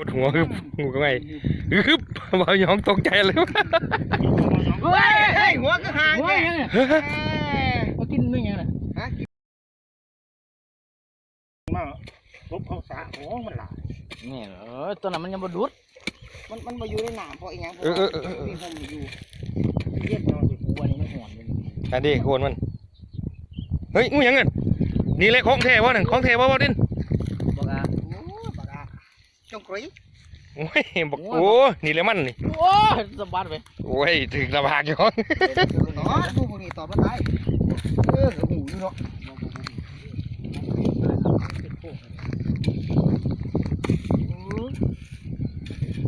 ปวดหัวฮึบงูก็ไงฮึบบ่าวยองตกใจเลยเฮ้ยเฮ้ยหัวก็ห่างหัวแกยังไงเอ้ยมากินไม่ยังไงฮะมาลบเขาสาหัวมันหลายนี่เออตัวนั้นมันยังบ่ดุดมันมันมาอยู่ในหนามเพราะอีหยังเพราะเออว่าเออเออเออมีผมอยู่เย็ดนอนอยู่หัวนี่มันห่อนเลยอันนี้โคนมัน เฮ้ยงูหยังเงินนี่เลยของแท้วะนั่นของแท้วะวะดิน บอกอะ โอ้บักอา จงกรีโอ้ยบอกโอ้นี่เลยมันนี่โอ้ยสะบัดไปโอ้ยถึงระบากอยู่ต่อดูพวกนี้ต่อมันได้เออหูอยู่เนาะ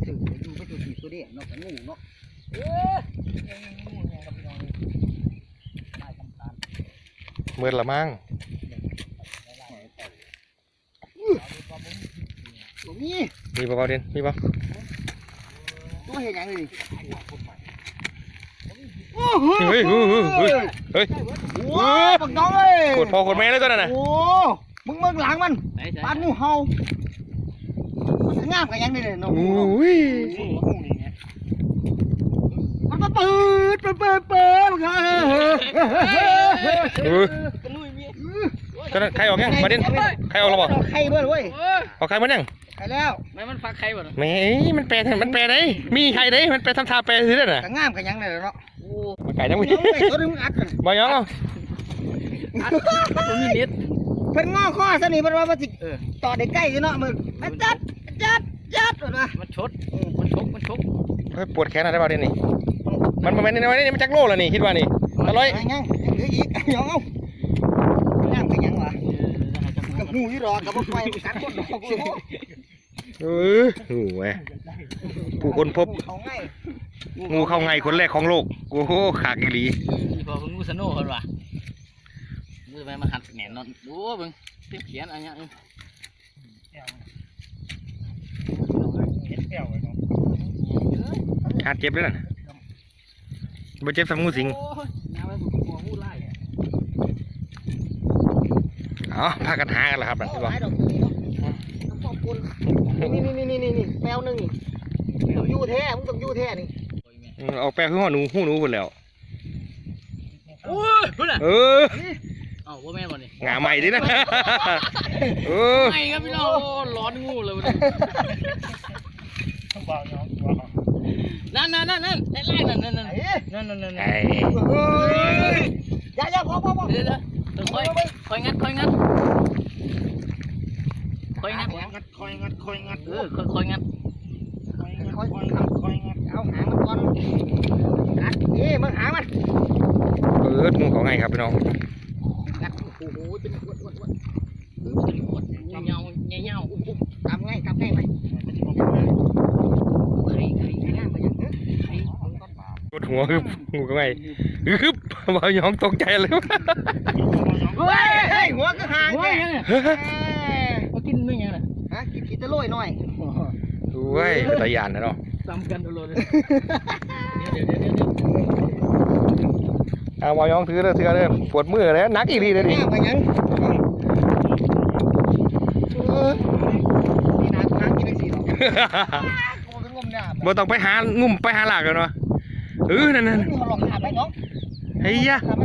ถึงดูไปตัวสีตัวเดียวเนาะกับงูเนาะเอ้ยยังงูยังกับพี่น้องนี่ได้ทำการเมื่อละมั่ง ตัวนี้มีบ่เบาเด่นมีบ่ตัวเห็นยังเลยโอ้โหเฮ้ยเฮ้ยเฮ้ยเฮ้ยเฮ้ยว้าวบักน้องเอ้ยโคตรพ่อโคตรแม่เลยตัวนั้นน่ะโอ้มึงเบิ่งหลังมันไหนปานงูเห่ามันสิงามกันยังได้เลยเนาะโอ้ยสู้หูนี่ไงมันมาเปิดเปิดเปิดเปิดมันก็เออเออกันลุยเมียตัวนั้นใครออกยังมาเด่นใครออกแล้วบ่ไข่เบิ่เว้ยเออออกใครมันยัง ไข่แล้วไม่มันฟักใครบ่น่ะแหม่มันแปลมันแปลได้ มีใครได้ มันแปลทำท่าแปลสิเด้อน่ะก็งามกันยังได้เนาะโอ้มันไก่จังวิเดี๋ยวไอ้ตัวนึงอัดกันบ่ยองเอาตัวมีเน็ต เพิ่นงอข้อซะนี่เพิ่นว่ามันสิเออ ต่อได้ใกล้อยู่เนาะมึงอัดจัดอัดจัดจัดว่ามันชดมันชกมันชกเฮ้ยปวดแขนอะไรบ่เด่นนี่มันบ่แม่นในวันนี้มันจักโลแล้วนี่คิดว่านี่อร่อยยังยังเหลืออีกยองเอางามกันยังวะเออแล้วให้จับกับงูอยู่รอกับบ่ไฟกัดคนดอกโอ้โห เออโอ้แหวผู้คนพบ เขาง่ายงูเข้าไงคนแรกของโลก โอ้โหขากอีหลีพอเป็นงูสโน่เพิ่นว่ามือไปมาหัดแหนนอนดูเบิ่งเต็มเขียนอะไรเงี้ยเห็ดแก้วไว้เนาะขาดเจ็บเลยน่ะบ่เจ็บสำงูสิง โอ้ยน้ำไปบุกหัวงูไล่เอ๋อพากันหากันแล้วครับนั่นเอาที่หว่าลายดอกตัวนี้เนาะขอบคุณ นี่นี่นี่นี่นี่แปลวหนึงนี่ต้องอยู่แท้มึงต้องอยู่แท้นี่อืมเอาแปลคือหัวหนูหูหนูหมดแล้วโอ้ยพุ่นอะเออเอ้าว่าแม่นบ่นี่งาใหม่ดินะเออไม่ครับพี่น้องโอ้ร้อนงูเลยวันนี้ต้องบอกเนาะว่านั่นนั่นนั่นนั่นไล่ไล่นั่นนั่นนั่นเอ้ยนั่นนั่นนั่นไอ้เฮ้ยอย่าอย่าพอพอพอเดี๋ยวเดี๋ยวเดี๋ยวค่อยค่อยงัดค่อยงัดค่อยงัดงัดค อยงัดคอยงัดเออค่อยค่อยงัดคอยงัดคอยงัดคอยงัดเอาหางมันก่อนกัดนี่มึงหางมันเปิดงูเขาไงครับพี่น้องกัดโอ้โหเป็นอ้วนอ้วนอ้วนเออเป็นหมดเงาเงาเงาอุ้มอุ้มกำง่ายกำง่ายไปมันจะบอกว่าไข่ไข่ไอ้งามไปยังเอ้ยไข่ปวดหัวฮึบงูเขาไงฮึบบ่าวยองตกใจเลยเฮ้ยเฮ้ยหัวก็ห่างหัวแกยังไงเอ้ย โรยหน่อยโอ้ยเป็นตายานนะเนาะซ้ำกันตลอดเลยเดี๋ยวเดี๋ยวเดี๋ยวเดี๋ยวเอาบ่าวยองถือเด้อถือเด้อปวดมือเลยนักอีหลีเลยดิงามไปยังเออนี่นาทางกินได้สี่หรอกกูเป็นงมเนี่ยบ่ต้องไปหางุ่มไปหาหลากกันเนาะเออนั่นนั่นนี่มันหลอกขาดไหมน้องเฮ้ยยะ ขาดไหม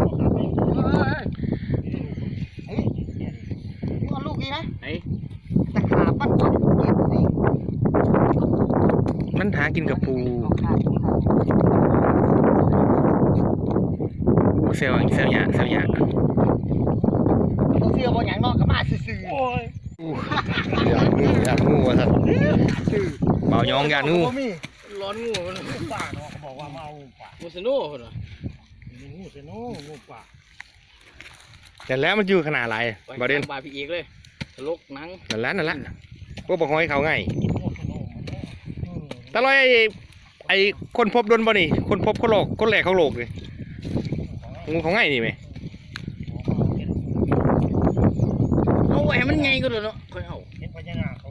เฮ้ยนี่เอาลูกดีนะ ไอ้ แต่ขาปั้นก่อนเก็บสิ มันหากินกับปูเอาขาดขาดเซลล์เซลล์ยะเซลล์ยะตัวเสื้อบนอย่างนอกก็มาซื่อโอ้ยอยากงูอยากงูวะท่านๆซื่อบ่าวยองอยากงูบ่มีร้อนงูมันป่าเนาะเขาบอกว่ามาเอาป่างูสโน่คนละงูเสโน่งูป่าแต่แล้วมันอยู่ขนาดไรบ่าวเด่นบาพี่อีกเลยตลกหนังนั่นละนั่นละพวกบอกหอยเขาไง งูเสโน่มันเนี่ยอืม ตะลอยไอ้ไอ้คนพบโดนบ่นี่ คนพบคนโลกคนแรกเขาโลกเลยงูเขาไงนี่ไหมเอาไว้ให้มันไงก็เลยเนาะค่อยเอาเห็นพญานาคเขา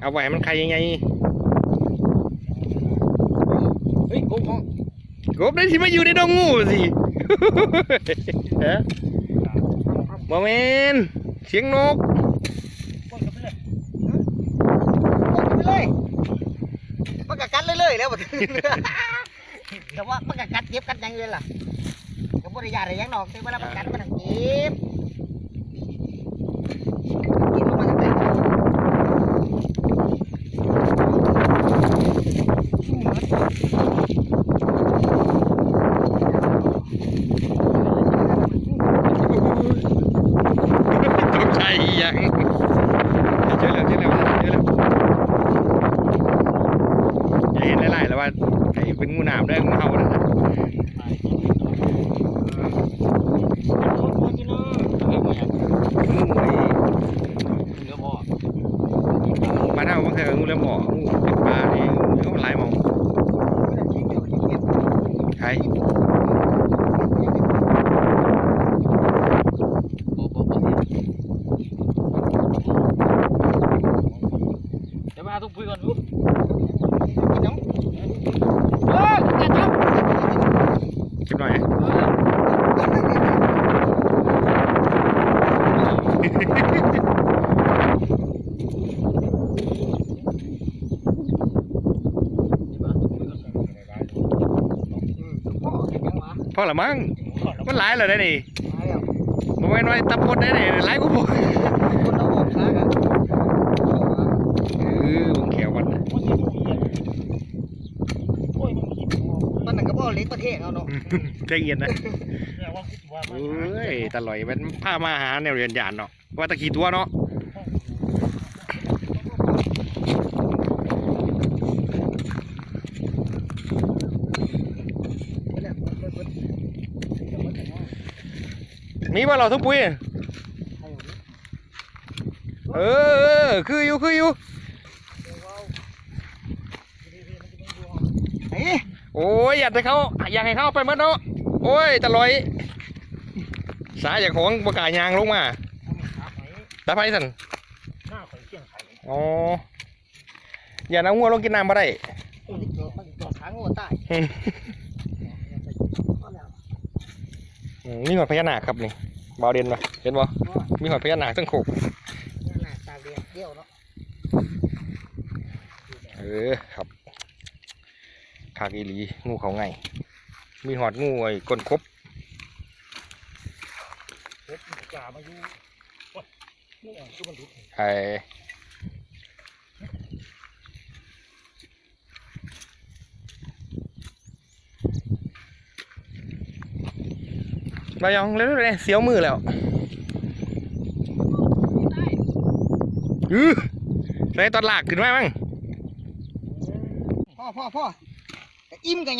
เอาไว้ให้มันใครยังไงเฮ้ยโกงของกบได้ที่มาอยู่ในดงงูสิฮะบ่แมนเสียงนก ปล่อยเขาไปเลย ลงไปเลย แล้วบัดนี้แต่ว่ามันก็กัดเจ็บกัดหยังเลยล่ะก็บ่ได้ยาอะไรหยังดอกแต่เวลามันกัดมันก็เจ็บกินลงมาจังได๋ ตกใจอีหยังเจอแล้วเจอแล้วเจอแล้วอย่าเห็นหลายๆแล้ วว่าไอ้เป็นงูหนามเด้องูเห่านั่นน่ะเฮ้ยบ่อยากงูไอ้เรือบ่บ้านเฮามันเคยงูเลี้ยงหมองูเป็นปลานี่งูเขามันหลายหมองใคร บ่บ่บ่เดี๋ยวมาทุกปุยก่อนดูเฮ้ยอย่าจับ คลิปหน่อยพอละมั้งมันหลายเลยได้นี่บ่แม่นว่าตะพดได้นี่หลายกว่าผมเออผมแขวมันน่ะ ตอนนั้นก็บ่ เล็กประเทศเอาเนาะใจเย็นนะเอ้ยตะลอยมันพามาหาแนวเรียนยานเนาะว่าตะกี้ตัวเนาะมีบ่เราทุกปุ้ยเออคืออยู่คืออยู่ เอ้ย โอ้ยอยากให้เขาอยากให้เขาไปหมัดเนาะโอ้ยตะลอยสายจากของประกล้ายางลงมาตาไฟสันหน้าข่อยเที่ยงไข่อ๋ออย่าเอางัวลงกินน้ำมาได้จอดทางหัวใต้อืมอืมมีหอดพญานาคครับนี่บาวเด่นปะเห็นบ่มีหอดพญานาคทั้งโขกหน้าตาเรียบเดียวเนาะเออครับ คากีหลีงูเขาไงมีหอดงูไอ้ก้นคบจ่ามาอยู่นี่อะคือมันดุไอ้มายองเร็วๆเลยเสียวมือแล้วอือใส่ตอนลากขึ้นไหมมั้งพ่อพ่อพ่อ อิ่มกันยัง